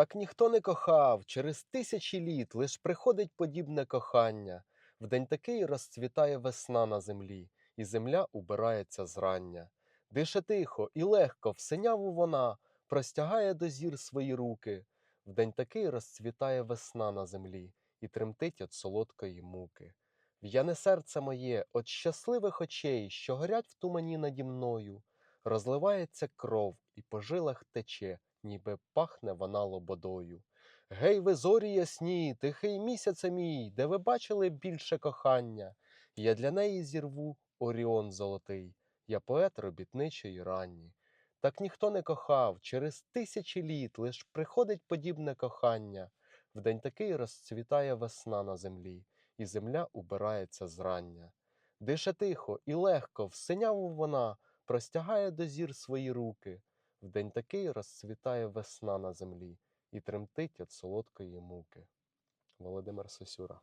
Так ніхто не кохав, через тисячі літ лиш приходить подібне кохання. В день такий розцвітає весна на землі, і земля убирається зрання. Дише тихо і легко, в синяву вона простягає до зір свої руки. В день такий розцвітає весна на землі, і тремтить від солодкої муки. В'яне серце моє от щасливих очей, що горять в тумані наді мною, розливається кров і по жилах тече, ніби пахне вона лободою. Гей, ви зорі ясні, тихий місяце мій, де ви бачили більше кохання? Я для неї зірву Оріон золотий, я поет робітничої ранні. Так ніхто не кохав, через тисячі літ лиш приходить подібне кохання. В день такий розцвітає весна на землі, і земля убирається зрання. Дише тихо і легко, в синяву вона простягає до зір свої руки. В день такий розцвітає весна на землі і тремтить від солодкої муки. Володимир Сосюра